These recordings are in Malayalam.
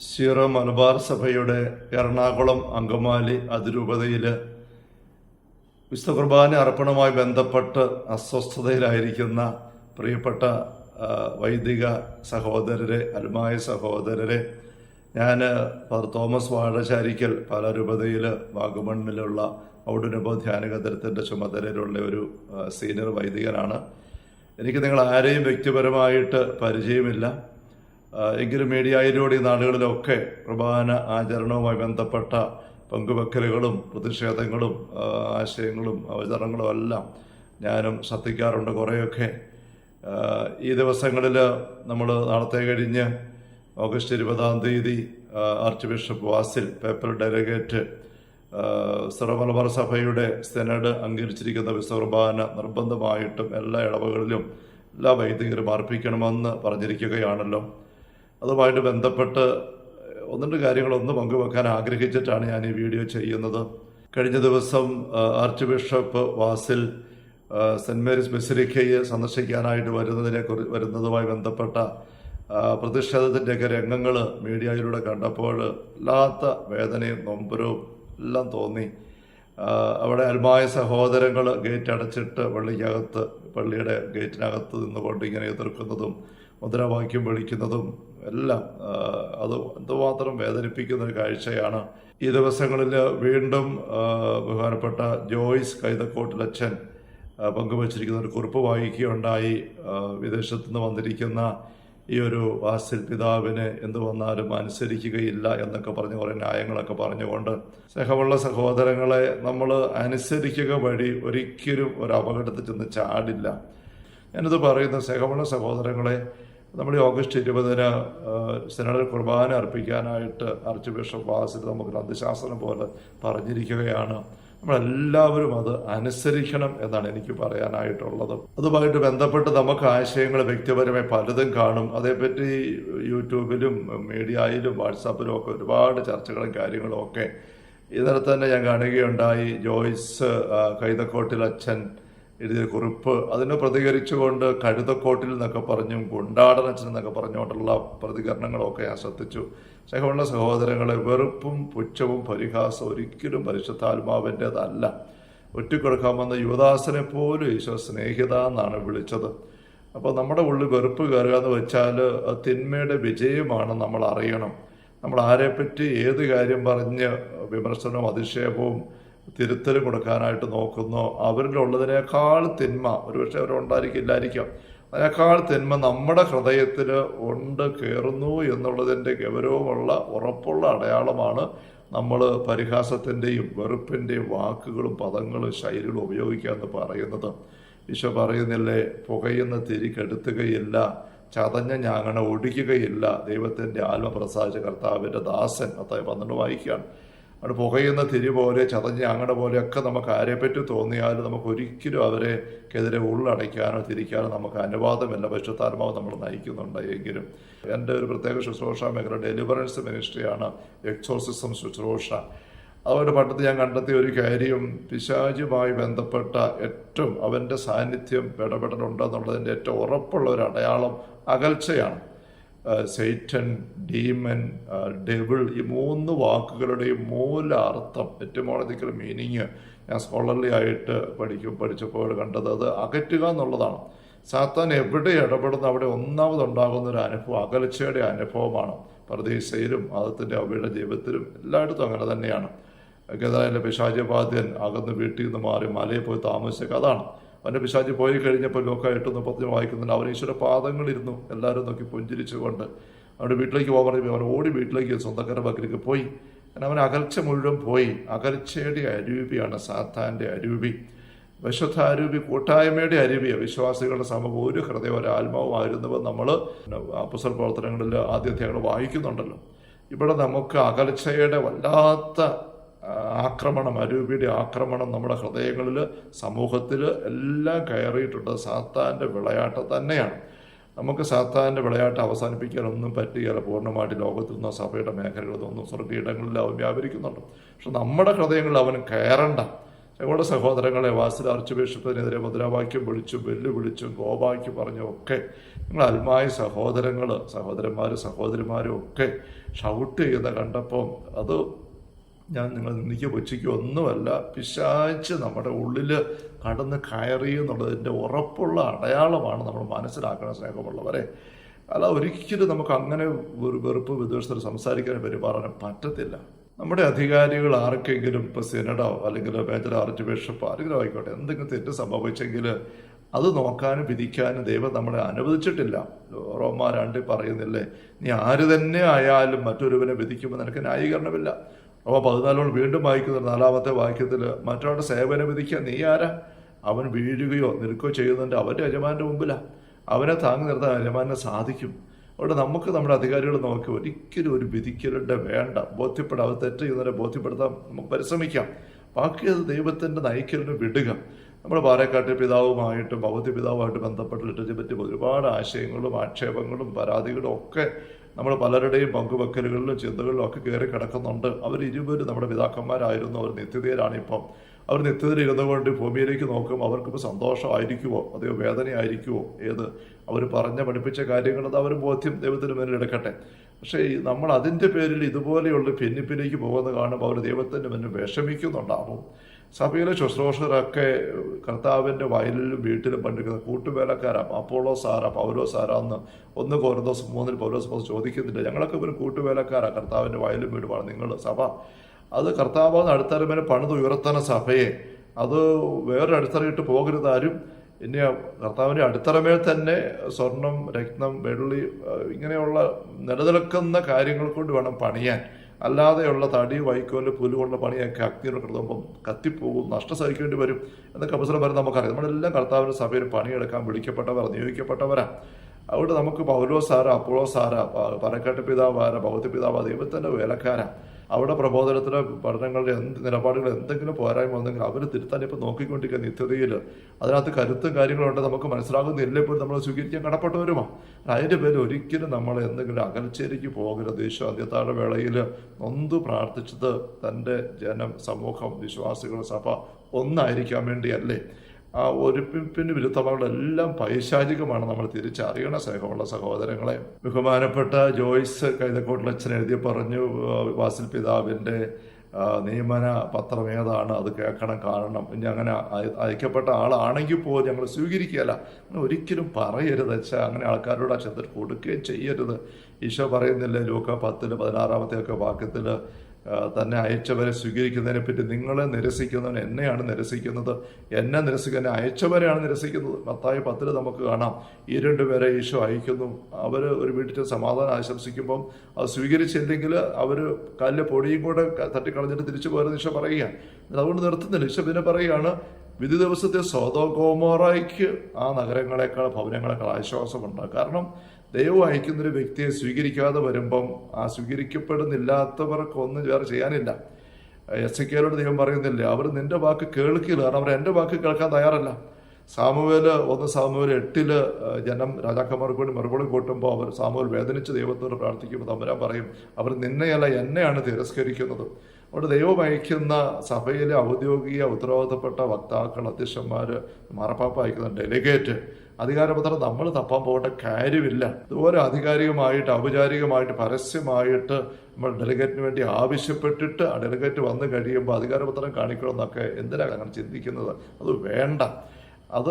സീറോ മലബാർ സഭയുടെ എറണാകുളം അങ്കമാലി അതിരൂപതയിൽ വിശുദ്ധ കുർബാന അർപ്പണവുമായി ബന്ധപ്പെട്ട് അസ്വസ്ഥതയിലായിരിക്കുന്ന പ്രിയപ്പെട്ട വൈദിക സഹോദരരെ അൽമായ സഹോദരരെ ഞാൻ ഫാദർ തോമസ് വാഴശാരിക്കൽ പല രൂപതയിൽ വാഗമണ്ണിലുള്ള ഔഡുനബോ ധ്യാന കേന്ദ്രത്തിന്റെ ചുമതലയിലുള്ള ഒരു സീനിയർ വൈദികനാണ്. എനിക്ക് നിങ്ങൾ ആരെയും വ്യക്തിപരമായിട്ട് പരിചയമില്ല. എങ്കിലും മീഡിയയിലൂടെ നാടുകളിലൊക്കെ പ്രധാന ആചരണവുമായി ബന്ധപ്പെട്ട പങ്കുവെക്കലുകളും പ്രതിഷേധങ്ങളും ആശയങ്ങളും അവതരണങ്ങളും എല്ലാം ഞാനും ശ്രദ്ധിക്കാറുണ്ട് കുറേയൊക്കെ. ഈ ദിവസങ്ങളിൽ നമ്മൾ നാളത്തെ കഴിഞ്ഞ് ഓഗസ്റ്റ് ഇരുപതാം തീയതി archbishop Vasil papal delegate സർവമലബാർ സഭയുടെ സെനഡ് അംഗീകരിച്ചിരിക്കുന്ന വിസർബാന നിർബന്ധമായിട്ടും എല്ലാ ഇടവകളിലും എല്ലാ വൈദികരും അർപ്പിക്കണമെന്ന് പറഞ്ഞിരിക്കുകയാണല്ലോ. അതുമായിട്ട് ബന്ധപ്പെട്ട് ഒന്ന് രണ്ട് കാര്യങ്ങളൊന്ന് പങ്കുവെക്കാൻ ആഗ്രഹിച്ചിട്ടാണ് ഞാൻ ഈ വീഡിയോ ചെയ്യുന്നത്. കഴിഞ്ഞ ദിവസം archbishop Vasil saint Mary's ബെസിലിക്കയെ സന്ദർശിക്കാനായിട്ട് വരുന്നതിനെ കുറി വരുന്നതുമായി ബന്ധപ്പെട്ട പ്രതിഷേധത്തിന്റെയൊക്കെ രംഗങ്ങൾ മീഡിയയിലൂടെ കണ്ടപ്പോൾ വല്ലാത്ത വേദനയും നൊമ്പരവും എല്ലാം തോന്നി. അവിടെ അൽമായ സഹോദരങ്ങൾ ഗേറ്റ് അടച്ചിട്ട് പള്ളിക്കകത്ത് പള്ളിയുടെ ഗേറ്റിനകത്ത് നിന്നുകൊണ്ട് ഇങ്ങനെ എതിർക്കുന്നതും മുദ്രാവാക്യം വിളിക്കുന്നതും എല്ലാം അത് എന്തുമാത്രം വേദനിപ്പിക്കുന്ന ഒരു കാഴ്ചയാണ്. ഈ ദിവസങ്ങളിൽ വീണ്ടും ബഹുമാനപ്പെട്ട ജോയ്സ് കൈതക്കോട്ടിലച്ഛൻ പങ്കുവച്ചിരിക്കുന്ന ഒരു കുറിപ്പ് വായിക്കുകയുണ്ടായി. വിദേശത്തു നിന്ന് വന്നിരിക്കുന്ന ഈ ഒരു വാസിൽ പിതാവിന് എന്ത് വന്നാലും അനുസരിക്കുകയില്ല എന്നൊക്കെ പറഞ്ഞ് കുറേ ന്യായങ്ങളൊക്കെ പറഞ്ഞുകൊണ്ട് സ്നേഹമുള്ള സഹോദരങ്ങളെ നമ്മൾ അനുസരിക്കുക വഴി ഒരിക്കലും ഒരു അപകടത്തിൽ ചെന്ന് ചാടില്ല. ഞാനിത് പറയുന്ന സ്നേഹമുള്ള സഹോദരങ്ങളെ നമ്മൾ ഈ ഓഗസ്റ്റ് ഇരുപതിന് സെനഡിൽ കുർബാന അർപ്പിക്കാനായിട്ട് ആർച്ച് ബിഷപ്പ് വാസിൽ നമുക്ക് അന്ധശാസനം പോലെ പറഞ്ഞിരിക്കുകയാണ്. നമ്മളെല്ലാവരും അത് അനുസരിക്കണം എന്നാണ് എനിക്ക് പറയാനായിട്ടുള്ളത്. അതുമായിട്ട് ബന്ധപ്പെട്ട് നമുക്ക് ആശയങ്ങൾ വ്യക്തിപരമായി പലതും കാണും. അതേപ്പറ്റി യൂട്യൂബിലും മീഡിയയിലും വാട്സാപ്പിലും ഒക്കെ ഒരുപാട് ചർച്ചകളും കാര്യങ്ങളും ഒക്കെ ഇതിനെ തന്നെ ഞാൻ കാണുകയുണ്ടായി. ജോയ്സ് കൈതക്കോട്ടിൽ അച്ഛൻ എഴുതിയ കുറിപ്പ് അതിന് പ്രതികരിച്ചുകൊണ്ട് കഴുതക്കോട്ടിൽ എന്നൊക്കെ പറഞ്ഞും ഗുണ്ടാടൻ എന്നൊക്കെ പറഞ്ഞുകൊണ്ടുള്ള പ്രതികരണങ്ങളൊക്കെ ഞാൻ ശ്രദ്ധിച്ചു. സ്നേഹമുള്ള സഹോദരങ്ങളെ വെറുപ്പും പുച്ഛവും പരിഹാസവും ഒരിക്കലും പരിശുദ്ധാത്മാവിന്റെതല്ല. ഒറ്റിക്കൊടുക്കാമെന്ന യുവദാസനെ പോലും ഈശോ സ്നേഹിത എന്നാണ് വിളിച്ചത്. അപ്പോൾ നമ്മുടെ ഉള്ളിൽ വെറുപ്പ് കയറുക എന്ന് വെച്ചാൽ തിന്മയുടെ വിജയമാണ് നമ്മൾ അറിയണം. നമ്മൾ ആരെപ്പറ്റി ഏത് കാര്യം പറഞ്ഞ് വിമർശനവും അധിക്ഷേപവും തിരുത്തലും കൊടുക്കാനായിട്ട് നോക്കുന്നു. അവരിലുള്ളതിനേക്കാൾ തിന്മ ഒരുപക്ഷെ അവരുണ്ടായിരിക്കില്ലായിരിക്കാം. അതിനേക്കാൾ തിന്മ നമ്മുടെ ഹൃദയത്തിൽ ഉണ്ട് കയറുന്നു എന്നുള്ളതിന്റെ ഗൗരവമുള്ള ഉറപ്പുള്ള അടയാളമാണ് നമ്മൾ പരിഹാസത്തിന്റെയും വെറുപ്പിന്റെയും വാക്കുകളും പദങ്ങളും ശൈലികളും ഉപയോഗിക്കുക എന്ന് പറയുന്നത്. ഈശോ പറയുന്നില്ലേ പുകയുന്ന തിരി കെടുത്തുകയില്ല ചതഞ്ഞ ഞാങ്ങണ ഒടിക്കുകയില്ല ദൈവത്തിന്റെ ആത്മപ്രസാദിച്ച കർത്താവിന്റെ ദാസൻ. അത്തായി പന്ത്രണ്ട് വായിക്കുകയാണ്. അവിടെ പുകയുന്ന തിരി പോലെ ചതഞ്ഞ അങ്ങടെ പോലെയൊക്കെ നമുക്ക് ആരെപ്പറ്റി തോന്നിയാലും നമുക്ക് ഒരിക്കലും അവരെക്കെതിരെ ഉള്ളടയ്ക്കാനോ തിരിക്കാനോ നമുക്ക് അനുവാദമില്ല. പശുത്താത്മാവ് നമ്മൾ നയിക്കുന്നുണ്ട് എങ്കിലും. എന്റെ ഒരു പ്രത്യേക ശുശ്രൂഷ മേഖല ഡെലിവറൻസ് മിനിസ്ട്രിയാണ് എക്സോസിസം ശുശ്രൂഷ. അതുകൊണ്ട് പണ്ടത്ത് ഞാൻ കണ്ടെത്തിയ ഒരു കാര്യം പിശാചുമായി ബന്ധപ്പെട്ട ഏറ്റവും അവന്റെ സാന്നിധ്യം ഇടപെടലുണ്ടെന്നുള്ളതിന്റെ ഏറ്റവും ഉറപ്പുള്ള ഒരു അടയാളം അകൽച്ചയാണ്. സെയ്റ്റൻ ഡീമൻ ഡെവിൾ ഈ മൂന്ന് വാക്കുകളുടെയും മൂല അർത്ഥം എറ്റുമോളജിക്കൽ മീനിങ് ഞാൻ സ്കോളർലി ആയിട്ട് പഠിക്കും പഠിച്ചപ്പോൾ കണ്ടത് അത് അകറ്റുക എന്നുള്ളതാണ്. സാത്താൻ എവിടെ ഇടപെടുന്ന? അവിടെ ഒന്നാമതുണ്ടാകുന്ന ഒരു അനുഭവം അകൽച്ചയുടെ അനുഭവമാണ്. പ്രതീക്ഷയിലും മതത്തിന്റെ അവയുടെ ജീവിതത്തിലും എല്ലായിടത്തും അങ്ങനെ തന്നെയാണ്. ഗതാഗത പിശാചിപാദ്യൻ അകന്ന് വീട്ടിൽ നിന്ന് മാറി മലയിൽ പോയി താമസിച്ചൊക്കെ അതാണ്. അവന്റെ പിശാചി പോയി കഴിഞ്ഞപ്പോൾ ലോക എട്ട് മുപ്പത്തിന് വായിക്കുന്നുണ്ട്. അവൻ ഈശ്വര പാദങ്ങളിരുന്നു എല്ലാവരും നോക്കി പുഞ്ചിരിച്ചുകൊണ്ട് അവന്റെ വീട്ടിലേക്ക് പോകാൻ പറഞ്ഞപ്പോൾ അവൻ ഓടി വീട്ടിലേക്ക് സ്വന്തക്കാരുടെ പക്കലേക്ക് പോയി. അവൻ അകൽച്ച മുഴുവൻ പോയി. അകൽച്ചയുടെ അരൂപിയാണ് സാത്താന്റെ അരൂപി വിശുദ്ധ അരൂപി കൂട്ടായ്മയുടെ അരൂപിയ വിശ്വാസികളുടെ സമൂഹം ഒരു ഹൃദയം ഒരു ആത്മാവുമായിരുന്നുവെന്ന് നമ്മൾ അപ്പസർ പ്രവർത്തനങ്ങളിൽ ആദ്യത്തെ വായിക്കുന്നുണ്ടല്ലോ. ഇവിടെ നമുക്ക് അകൽച്ചയുടെ വല്ലാത്ത ആക്രമണം അരൂപിയുടെ ആക്രമണം നമ്മുടെ ഹൃദയങ്ങളിൽ സമൂഹത്തിൽ എല്ലാം കയറിയിട്ടുണ്ട്. സാത്താന്റെ വിളയാട്ടം തന്നെയാണ്. നമുക്ക് സാത്താന്റെ വിളയാട്ടം അവസാനിപ്പിക്കാനൊന്നും പറ്റുകയില്ല പൂർണമായിട്ട് ലോകത്തിൽ നിന്നോ സഭയുടെ മേഖലകളിൽ നിന്നും സ്വർഗീയിടങ്ങളിൽ അവൻ വ്യാപരിക്കുന്നുണ്ട്. പക്ഷെ നമ്മുടെ ഹൃദയങ്ങളിൽ അവൻ കയറണ്ട. ഞങ്ങളുടെ സഹോദരങ്ങളെ വാസിൽ ആർച്ച് ബിഷപ്പിനെതിരെ മുദ്രാവാക്യം വിളിച്ചും വെല്ലുവിളിച്ചും ഗോപാക്യം പറഞ്ഞും ഒക്കെ നിങ്ങൾ അൽമായ സഹോദരങ്ങൾ സഹോദരന്മാരും സഹോദരിമാരും ഒക്കെ ഷൗട്ട് ചെയ്ത കണ്ടപ്പം അത് ഞാൻ നിങ്ങൾ നിന്ദിക്കുക കൊച്ചിക്കോ ഒന്നുമല്ല. പിശാച്ച് നമ്മുടെ ഉള്ളിൽ കടന്ന് കയറി എന്നുള്ളതിന്റെ ഉറപ്പുള്ള അടയാളമാണ് നമ്മൾ മനസ്സിലാക്കണം സ്നേഹമുള്ളവരെ. അല്ല ഒരിക്കലും നമുക്ക് അങ്ങനെ ഒരു വെറുപ്പ് വിദ്വേഷത്തിൽ സംസാരിക്കാൻ പെരുമാറാൻ പറ്റത്തില്ല. നമ്മുടെ അധികാരികൾ ആർക്കെങ്കിലും ഇപ്പോൾ സെനഡോ അല്ലെങ്കിൽ മേജർ ആർച്ച് ബിഷപ്പ് ആരെങ്കിലും ആയിക്കോട്ടെ എന്തെങ്കിലും തെറ്റ് സംഭവിച്ചെങ്കിൽ അത് നോക്കാനും വിധിക്കാനും ദൈവം നമ്മളെ അനുവദിച്ചിട്ടില്ല. റോമ പറയുന്നില്ലേ നീ ആര് തന്നെ ആയാലും മറ്റൊരുവനെ വിധിക്കുമ്പോൾ നിനക്ക് ന്യായീകരണമില്ല. റോമ പതിനാലോട് വീണ്ടും വായിക്കുന്ന നാലാമത്തെ വാക്യത്തിൽ മറ്റൊരാളുടെ സേവന വിധിക്കാൻ നീ ആരാ? അവൻ വീഴുകയോ നിൽക്കുകയോ ചെയ്യുന്നതിന്റെ അവന്റെ യജമാന്റെ മുമ്പിലാണ് അവനെ താങ്ങി നിർത്താൻ യജമാനെ സാധിക്കും. അവിടെ നമുക്ക് നമ്മുടെ അധികാരികൾ നോക്കി ഒരിക്കലും ഒരു വിധിക്കലുടെ വേണ്ട. ബോധ്യപ്പെടാം അത് തെറ്റ് ചെയ്യുന്നവരെ ബോധ്യപ്പെടുത്താൻ നമുക്ക് പരിശ്രമിക്കാം. ബാക്കി അത് ദൈവത്തിന്റെ നയിക്കലിന് വിടുക. നമ്മൾ പാലക്കാട്ട് പിതാവുമായിട്ടും ഭൗതി പിതാവുമായിട്ട് ബന്ധപ്പെട്ട് ലിറ്ററേച്ചറെ പറ്റി ഒരുപാട് ആശയങ്ങളും ആക്ഷേപങ്ങളും പരാതികളും ഒക്കെ നമ്മൾ പലരുടെയും പങ്കുവെക്കലുകളിലും ചിന്തകളിലും ഒക്കെ കയറി കിടക്കുന്നുണ്ട്. അവർ ഇരുവരും നമ്മുടെ പിതാക്കന്മാരായിരുന്നു. അവർ നിത്യതയിലാണ് ഇപ്പം. അവർ നിത്യതയിൽ ഇരുന്നു കൊണ്ട് ഭൂമിയിലേക്ക് നോക്കും. അവർക്കിപ്പോൾ സന്തോഷമായിരിക്കുമോ അതെയോ വേദനയായിരിക്കുമോ ഏത്? അവർ പറഞ്ഞ പഠിപ്പിച്ച കാര്യങ്ങൾ അത് അവർ ബോധ്യം ദൈവത്തിന് മുന്നിൽ എടുക്കട്ടെ. പക്ഷേ നമ്മൾ അതിന്റെ പേരിൽ ഇതുപോലെയുള്ള ഭിന്നിപ്പിലേക്ക് പോകുന്ന കാണുമ്പോൾ അവർ ദൈവത്തിന്റെ മുന്നിൽ വിഷമിക്കുന്നുണ്ടാവും. സഭയിലെ ശുശ്രൂഷകരൊക്കെ കർത്താവിന്റെ വയലിലും വീട്ടിലും പണ്ടിരിക്കുന്ന കൂട്ടുവേലക്കാരാ അപ്പോളോ സാറാ പൗരോ സാറാ എന്ന് ഒന്ന് കോരദോസ് മൂന്നിൽ പൗലോസ് പോസ് ചോദിക്കുന്നില്ല ഞങ്ങളൊക്കെ ഇവർ കൂട്ടുവേലക്കാരാ കർത്താവിന്റെ വയലും വീടുമാണ് നിങ്ങൾ സഭ. അത് കർത്താവ് അടുത്തരമേനെ പണിത് ഉയർത്തണ സഭയെ. അത് വേറൊരു അടിത്തറയിട്ട് പോകരുത് ഇനി കർത്താവിന്റെ അടിത്തറമേൽ തന്നെ സ്വർണം രത്നം വെള്ളി ഇങ്ങനെയുള്ള നിലനിൽക്കുന്ന കാര്യങ്ങൾ കൊണ്ട് വേണം പണിയാൻ. അല്ലാതെയുള്ള തടി വൈക്കോൽ പുല്ലുകൊണ്ടുള്ള പണിയൊക്കെ അഗ്നിയുടെ കിടന്നപ്പം കത്തിപ്പോകും നഷ്ടം സഹിക്കേണ്ടി വരും എന്നൊക്കെ അവസരം വരെ നമുക്കറിയാം. നമ്മളെല്ലാം കർത്താവിന്റെ സഭയിൽ പണിയെടുക്കാൻ വിളിക്കപ്പെട്ടവർ നിയോഗിക്കപ്പെട്ടവരാ. അവിടെ നമുക്ക് പൗലോ സാര അപ്പോളോ സാര പരക്കാട്ട് പിതാവാര ഭൗതി പിതാവ് ദൈവത്തിന്റെ വേലക്കാരാ. അവിടെ പ്രബോധനത്തിലെ പഠനങ്ങളുടെ എന്ത് നിലപാടുകൾ എന്തെങ്കിലും പോരായ്മ ഉണ്ടെങ്കിൽ അവർ തിരുത്താൻ ഇപ്പം നോക്കിക്കൊണ്ടിരിക്കുന്ന നിത്യതയിൽ അതിനകത്ത് കരുത്തും കാര്യങ്ങളുണ്ട് നമുക്ക് മനസ്സിലാകുന്നില്ല ഇപ്പോൾ നമ്മൾ സ്വീകരിക്കാൻ കടപ്പെട്ടവരുമാണ് അതിന്റെ പേരിൽ ഒരിക്കലും നമ്മൾ എന്തെങ്കിലും അകൽച്ചേരിക്ക് പോകരുത്. ദേശം അന്ത്യത്താഴ വേളയിൽ നൊന്ത് പ്രാർത്ഥിച്ചത് തന്റെ ജനം സമൂഹം വിശ്വാസികൾ സഭ ഒന്നായിരിക്കാൻ വേണ്ടിയല്ലേ? ആ ഒരുപ്പിന് വിരുദ്ധമായുള്ള പൈശാചികമാണ് നമ്മൾ തിരിച്ചറിയണ സ്നേഹമുള്ള സഹോദരങ്ങളെ. ബഹുമാനപ്പെട്ട ജോയ്സ് കൈതക്കോട്ടിലച്ഛൻ എഴുതി പറഞ്ഞു വാസിൽ പിതാവിന്റെ നിയമന പത്രം ഏതാണ്? അത് കേൾക്കണം കാണണം. ഇനി അങ്ങനെ അയ- അയക്കപ്പെട്ട ആളാണെങ്കിൽ പോലും ഞങ്ങൾ സ്വീകരിക്കുകയല്ല. അങ്ങനെ ഒരിക്കലും പറയരുത് വെച്ചാൽ അങ്ങനെ ആൾക്കാരോട് ചെന്നിട്ട് കൊടുക്കുകയും ചെയ്യരുത്. ഈശോ പറയുന്നില്ലേ ലൂക്ക പത്തിൽ പതിനാറാമത്തെ ഒക്കെ വാക്യത്തിൽ തന്നെ അയച്ചവരെ സ്വീകരിക്കുന്നതിനെ പറ്റി നിങ്ങളെ നിരസിക്കുന്നവൻ എന്നെയാണ് നിരസിക്കുന്നത്. എന്നെ നിരസിക്കുന്ന അയച്ചവരെയാണ് നിരസിക്കുന്നത്. മത്തായി പത്തിൽ നമുക്ക് കാണാം. ഈ രണ്ടുപേരെ ഈശോ അയക്കുന്നു. അവർ ഒരു വീട്ടിൽ സമാധാനം ആശംസിക്കുമ്പം അത് സ്വീകരിച്ചില്ലെങ്കിൽ അവർ കല്ല് പൊടിയും കൂടെ തട്ടിക്കളഞ്ഞിട്ട് തിരിച്ചു പോരുന്ന ഈശോ പറയുക അതുകൊണ്ട് നിർത്തുന്നില്ല. ഈശോ പിന്നെ പറയുകയാണ് വിധി ദിവസത്തെ സ്വതോകോമോറായിക്ക് ആ നഗരങ്ങളെക്കാൾ ഭവനങ്ങളെക്കാൾ ആശ്വാസമുണ്ട്. കാരണം ദൈവം അയക്കുന്ന ഒരു വ്യക്തിയെ സ്വീകരിക്കാതെ വരുമ്പം ആ സ്വീകരിക്കപ്പെടുന്നില്ലാത്തവർക്കൊന്നും വേറെ ചെയ്യാനില്ല. എസ് കെയിലോട് ദൈവം പറയുന്നില്ല അവർ നിന്റെ വാക്ക് കേൾക്കില്ല കാരണം അവർ എന്റെ വാക്ക് കേൾക്കാൻ തയ്യാറല്ല. സാമുവേൽ ഒന്ന് സാമുവേൽ എട്ടിൽ ജനം രാജാക്കന്മാർക്ക് വേണ്ടി മറുപടി കൂട്ടുമ്പോൾ അവർ സാമുവേൽ വേദനിച്ച് ദൈവത്തോട് പ്രാർത്ഥിക്കുമ്പോൾ തമ്പുരാൻ പറയും അവർ നിന്നെയല്ല എന്നെയാണ് തിരസ്കരിക്കുന്നത്. അവിടെ ദൈവം അയക്കുന്ന സഭയിലെ ഔദ്യോഗിക ഉത്തരവാദിത്തപ്പെട്ട വക്താക്കൾ അധ്യക്ഷന്മാർ മാറപ്പാപ്പ അയക്കുന്ന ഡെലിഗേറ്റ് അധികാരപത്രം നമ്മൾ തപ്പാൻ പോകേണ്ട കാര്യമില്ല. ഇതുപോലെ ആധികാരികമായിട്ട് ഔപചാരികമായിട്ട് പരസ്യമായിട്ട് നമ്മൾ ഡെലിഗേറ്റിന് വേണ്ടി ആവശ്യപ്പെട്ടിട്ട് ആ ഡെലിഗേറ്റ് വന്നു കഴിയുമ്പോൾ അധികാരപത്രം കാണിക്കണമെന്നൊക്കെ എന്തിനാണ് അങ്ങനെ ചിന്തിക്കുന്നത്? അത് വേണ്ട. അത്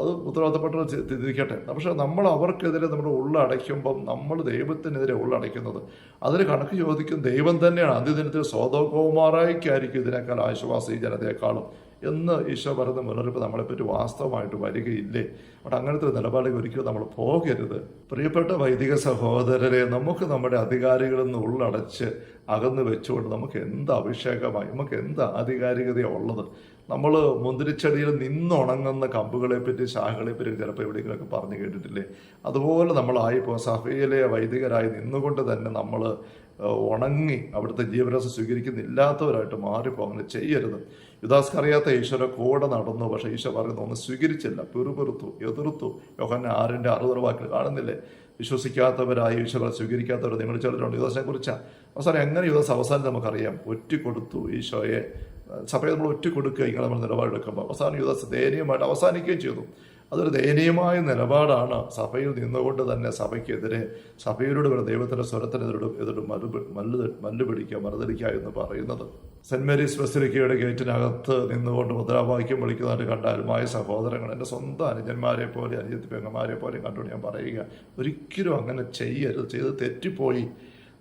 അത് ഉത്തരവാദിത്തപ്പെട്ടവർ തിരിക്കട്ടെ. പക്ഷേ നമ്മൾ അവർക്കെതിരെ നമ്മൾ ഉള്ളടയ്ക്കുമ്പം നമ്മൾ ദൈവത്തിനെതിരെ ഉള്ളടയ്ക്കുന്നത് അതിന് കണക്ക് ചോദിക്കും ദൈവം തന്നെയാണ്. അന്ത്യദിനത്തിൽ സ്വതകുമാറായിക്കായിരിക്കും ഇതിനേക്കാൾ ആശ്വാസം ഈ ജനതയെക്കാളും എന്ന് ഈശോ പറയുന്ന മുന്നറിയിപ്പ് നമ്മളെപ്പറ്റി വാസ്തവമായിട്ട് വരികയില്ലേ? അവിടെ അങ്ങനത്തെ ഒരു നിലപാടിൽ ഒരിക്കലും നമ്മൾ പോകരുത്. പ്രിയപ്പെട്ട വൈദിക സഹോദരരെ നമുക്ക് നമ്മുടെ അധികാരികളിൽ നിന്ന് ഉള്ളടച്ച് അകന്ന് വെച്ചുകൊണ്ട് നമുക്ക് എന്ത് അഭിഷേകമായി നമുക്ക് എന്ത് ആധികാരികതയാണ് ഉള്ളത്? നമ്മൾ മുന്തിരിച്ചെടിയിൽ നിന്നുണങ്ങുന്ന കമ്പുകളെ പറ്റി ശാഖകളെ പറ്റി ചിലപ്പോൾ എവിടെയെങ്കിലുമൊക്കെ പറഞ്ഞു കേട്ടിട്ടില്ലേ? അതുപോലെ നമ്മളായിപ്പോൾ സഫയിലെ വൈദികരായി നിന്നുകൊണ്ട് തന്നെ നമ്മൾ ഉണങ്ങി അവിടുത്തെ ജീവരസം സ്വീകരിക്കുന്നില്ലാത്തവരായിട്ട് മാറിപ്പോ അങ്ങനെ ചെയ്യരുത്. യുദാസ്ക്ക് അറിയാത്ത ഈശ്വര കൂടെ നടന്നു പക്ഷെ ഈശോ പറയുന്നത് ഒന്ന് സ്വീകരിച്ചില്ല. പിറുപിറുത്തു എതിർത്തു. യോഹന്നെ ആറിന്റെ അറുപത് വാക്കിൽ കാണുന്നില്ലേ? വിശ്വസിക്കാത്തവരായി ഈശ്വര സ്വീകരിക്കാത്തവർ നിങ്ങൾ ചിലരുണ്ട്. യുദാസിനെ കുറിച്ചാണ് അവസാനം എങ്ങനെ യുദാസ് അവസാനം നമുക്കറിയാം? ഒറ്റിക്കൊടുത്തു ഈശോയെ സഭയെ നമ്മൾ ഒറ്റ കൊടുക്കുക ഇങ്ങനെ നമ്മൾ നിലപാടെടുക്കുമ്പോൾ അവസാനം യുദ്ധ ദയനീയമായിട്ട് അവസാനിക്കുകയും ചെയ്തു. അതൊരു ദയനീയമായ നിലപാടാണ് സഭയിൽ നിന്നുകൊണ്ട് തന്നെ സഭയ്ക്കെതിരെ സഭയിലൂടെ വരുന്ന ദൈവത്തിന്റെ സ്വരത്തിനെതിരോട് എതിരോട് മല്ലു മല്ലു പിടിക്കുക മറുതലിക്കുക എന്ന് പറയുന്നത്. സെന്റ് മേരീസ് ബസിലിക്കയുടെ ഗേറ്റിനകത്ത് നിന്നുകൊണ്ട് മുദ്രാവാക്യം വിളിക്കുന്നതായിട്ട് കണ്ട അരുമായ സഹോദരങ്ങൾ എന്റെ സ്വന്തം അനുജന്മാരെ പോലെ അനുജത്തി പെങ്ങന്മാരെ പോലെ കണ്ടുകൊണ്ട് ഞാൻ പറയുക ഒരിക്കലും അങ്ങനെ ചെയ്യരുത്. ചെയ്ത് തെറ്റിപ്പോയി.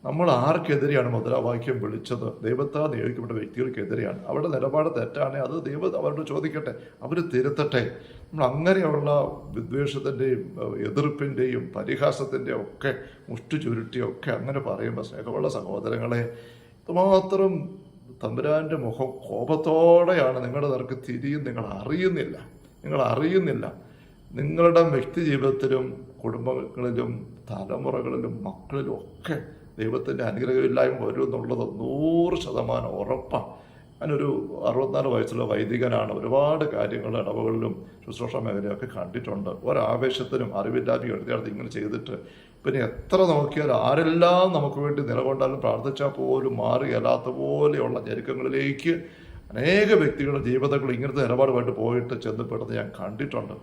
നമ്മൾ ആർക്കെതിരെയാണ് മുദ്രാവാക്യം വിളിച്ചത്? ദൈവത്താൽ നിയോഗിക്കപ്പെട്ട വ്യക്തികൾക്കെതിരെയാണ്. അവരുടെ നിലപാട് തെറ്റാണ് അത് ദൈവം അവരോട് ചോദിക്കട്ടെ അവർ തിരുത്തട്ടെ. നമ്മൾ അങ്ങനെയുള്ള വിദ്വേഷത്തിന്റെയും എതിർപ്പിന്റെയും പരിഹാസത്തിന്റെയും ഒക്കെ മുഷ്ടി ചുരുട്ടിയൊക്കെ അങ്ങനെ പറയുമ്പോൾ സ്നേഹമുള്ള സഹോദരങ്ങളെ ഇതുമാത്രം തമ്പുരാന്റെ മുഖം കോപത്തോടെയാണ് നിങ്ങളുടെ നിരക്ക് തിരിയും നിങ്ങൾ അറിയുന്നില്ല. നിങ്ങൾ അറിയുന്നില്ല. നിങ്ങളുടെ വ്യക്തി ജീവിതത്തിലും കുടുംബങ്ങളിലും തലമുറകളിലും മക്കളിലും ഒക്കെ ദൈവത്തിന്റെ അനുഗ്രഹമില്ലായ്മ വരും എന്നുള്ളത് നൂറ് ശതമാനം ഉറപ്പാണ്. ഞാനൊരു അറുപത്തിനാല് വയസ്സുള്ള വൈദികനാണ്. ഒരുപാട് കാര്യങ്ങൾ ഇടവുകളിലും ശുശ്രൂഷ മേഖലയൊക്കെ കണ്ടിട്ടുണ്ട്. ഒരാവേശത്തിനും അറിവില്ലാതെ എഴുതിയാൽ ഇങ്ങനെ ചെയ്തിട്ട് പിന്നെ എത്ര നോക്കിയാലും ആരെല്ലാം നമുക്ക് വേണ്ടി നിലകൊണ്ടാലും പ്രാർത്ഥിച്ചാൽ പോലും മാറുകയല്ലാത്ത പോലെയുള്ള ഞെരുക്കങ്ങളിലേക്ക് അനേക വ്യക്തികളുടെ ജീവിതങ്ങൾ ഇങ്ങനത്തെ നിലപാടുമായിട്ട് പോയിട്ട് ചെന്നപ്പെടുന്നത് ഞാൻ കണ്ടിട്ടുണ്ട്.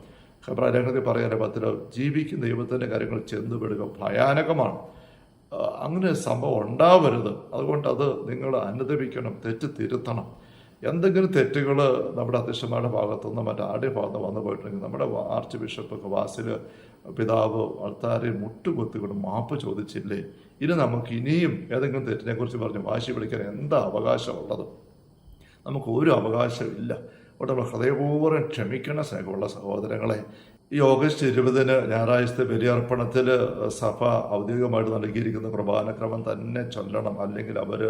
ഖബ്രാലേഖനത്തിൽ പറയാൻ പത്തിലോ ജീവിക്കുന്ന ദൈവത്തിന്റെ കാര്യങ്ങൾ ചെന്നുപെടുക ഭയാനകമാണ്. അങ്ങനെ സംഭവം ഉണ്ടാവരുത്. അതുകൊണ്ട് അത് നിങ്ങൾ അനുദപിക്കണം തെറ്റ് തിരുത്തണം. എന്തെങ്കിലും തെറ്റുകൾ നമ്മുടെ അധ്യക്ഷന്മാരുടെ ഭാഗത്തുനിന്ന് മറ്റേ ആടിയ ഭാഗത്ത് വന്നു പോയിട്ടുണ്ടെങ്കിൽ നമ്മുടെ ആർച്ച് ബിഷപ്പ് വാസിൽ പിതാവ് ആൾക്കാരെ മുട്ടുകൊത്തിക്കൊണ്ട് മാപ്പ് ചോദിച്ചില്ലേ? ഇനി നമുക്ക് ഇനിയും ഏതെങ്കിലും തെറ്റിനെക്കുറിച്ച് പറഞ്ഞ് വാശി പിടിക്കാൻ എന്താ അവകാശമുള്ളത്? നമുക്ക് ഒരു അവകാശമില്ല നമ്മൾ ഹൃദയപൂർവം ക്ഷമിക്കണ സ്നേഹമുള്ള സഹോദരങ്ങളെ ഈ ഓഗസ്റ്റ് ഇരുപതിന് ഞായറാഴ്ചത്തെ ബലിയർപ്പണത്തിൽ സഭ ഔദ്യോഗികമായിട്ട് നൽകിയിരിക്കുന്ന പ്രഭാനക്രമം തന്നെ ചൊല്ലണം. അല്ലെങ്കിൽ അവർ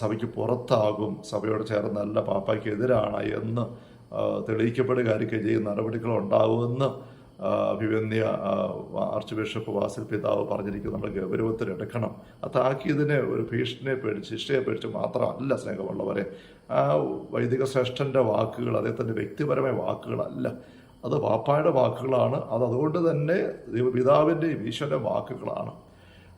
സഭയ്ക്ക് പുറത്താകും. സഭയോട് ചേർന്നല്ല പാപ്പയ്ക്ക് എതിരാണ് എന്ന് തെളിയിക്കപ്പെടുകയായിരിക്കും ചെയ്യുന്ന നടപടികൾ ഉണ്ടാകുമെന്ന് ആ, അഭിവന്യ ആർച്ച് ബിഷപ്പ് വാസിൽ പിതാവ് പറഞ്ഞിരിക്കുന്നത് നമ്മൾ ഗൗരവത്തിൽ എടുക്കണം. ആ താക്കിയതിനെ ഒരു ഭീഷണിയെ പേടിച്ച് ശിക്ഷയെ പേടിച്ച് മാത്രമല്ല സ്നേഹമുള്ളവരെ. ആ വൈദിക ശ്രേഷ്ഠന്റെ വാക്കുകൾ അതേ തന്നെ വ്യക്തിപരമായ വാക്കുകളല്ല. അത് പാപ്പായുടെ വാക്കുകളാണ്. അത് അതുകൊണ്ട് തന്നെ ദൈവപിതാവിന്റെയും ഈശ്വരന്റെ വാക്കുകളാണ്.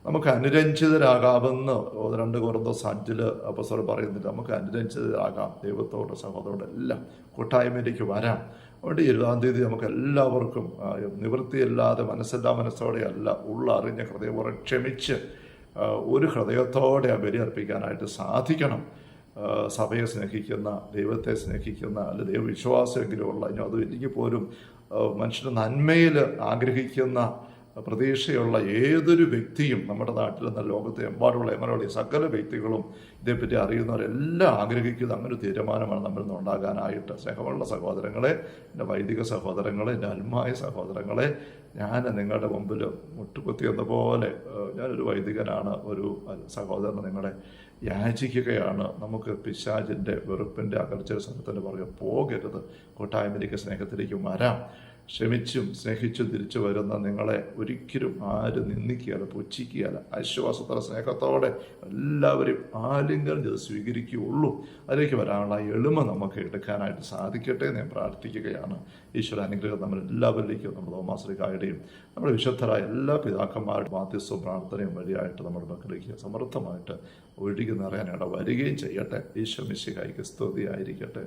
നമുക്ക് അനുരഞ്ജിതരാകാമെന്ന് രണ്ട് കുറന്തോസ് അഞ്ചിൽ അപ്പസ്വർ പറയുന്നില്ല നമുക്ക് അനുരഞ്ജിതരാകാം. ദൈവത്തോട് സഹോദരോട് എല്ലാം കൂട്ടായ്മയിലേക്ക് വരാം. അതുകൊണ്ട് ഇരുപതാം തീയതി നമുക്ക് എല്ലാവർക്കും നിവൃത്തിയില്ലാതെ മനസ്സോടെ അല്ല ഉള്ള അറിഞ്ഞ ഹൃദയപൂർവം ക്ഷമിച്ച് ഒരു ഹൃദയത്തോടെ ആ ബലി അർപ്പിക്കാനായിട്ട് സാധിക്കണം. സഭയെ സ്നേഹിക്കുന്ന ദൈവത്തെ സ്നേഹിക്കുന്ന അല്ലെ ദൈവവിശ്വാസമെങ്കിലും ഉള്ള ഇനി അത് എനിക്ക് പോലും മനുഷ്യൻ നന്മയിൽ ആഗ്രഹിക്കുന്ന പ്രതീക്ഷയുള്ള ഏതൊരു വ്യക്തിയും നമ്മുടെ നാട്ടിൽ നിന്ന് ലോകത്തെ എമ്പാടുള്ള എങ്ങനെയുള്ള സകല വ്യക്തികളും ഇതേപ്പറ്റി അറിയുന്നവരെല്ലാം ആഗ്രഹിക്കുന്ന അങ്ങനെ തീരുമാനമാണ് നമ്മൾ നിന്ന് ഉണ്ടാകാനായിട്ട്. സ്നേഹമുള്ള സഹോദരങ്ങളെ എന്റെ വൈദിക സഹോദരങ്ങളെ എന്റെ അൽമായ സഹോദരങ്ങളെ ഞാൻ നിങ്ങളുടെ മുമ്പിൽ മുട്ടുകുത്തി എന്ന പോലെ ഏഹ്, ഞാനൊരു വൈദികനാണ് ഒരു സഹോദരൻ നിങ്ങളെ യാചിക്കുകയാണ്. നമുക്ക് പിശാചിന്റെ വെറുപ്പിന്റെ അകൽച്ചയുടെ സംഘത്തിന്റെ പുറകെ പോകരുത്. കൂട്ടായ്മയിലേക്ക് സ്നേഹത്തിലേക്ക് വരാം. ക്ഷമിച്ചും സ്നേഹിച്ചും തിരിച്ചു വരുന്ന നിങ്ങളെ ഒരിക്കലും ആരും നിന്ദിക്കുകയല്ല പുച്ഛിക്കുകയല്ല. ആശ്വാസത്തോടെ സ്നേഹത്തോടെ എല്ലാവരും ആലിംഗനം ചെയ്ത് സ്വീകരിക്കുകയുള്ളൂ. അതിലേക്ക് വരാനുള്ള എളിമ നമുക്ക് എടുക്കാനായിട്ട് സാധിക്കട്ടെ എന്ന് ഞാൻ പ്രാർത്ഥിക്കുകയാണ്. ഈശ്വര അനുഗ്രഹം നമ്മൾ എല്ലാവരിലേക്കും നമ്മൾ തോമാശ്രീകായുടെയും നമ്മുടെ വിശുദ്ധരായ എല്ലാ പിതാക്കന്മാരുടെ മാധ്യസ്ഥവും പ്രാർത്ഥനയും വഴിയായിട്ട് നമ്മുടെ മക്കളിലേക്ക് സമർത്ഥമായിട്ട് ഒഴുകി നിറയാൻ വരികയും ചെയ്യട്ടെ. ഈശോ മിശിഹായിക്ക് സ്തുതിയായിരിക്കട്ടെ.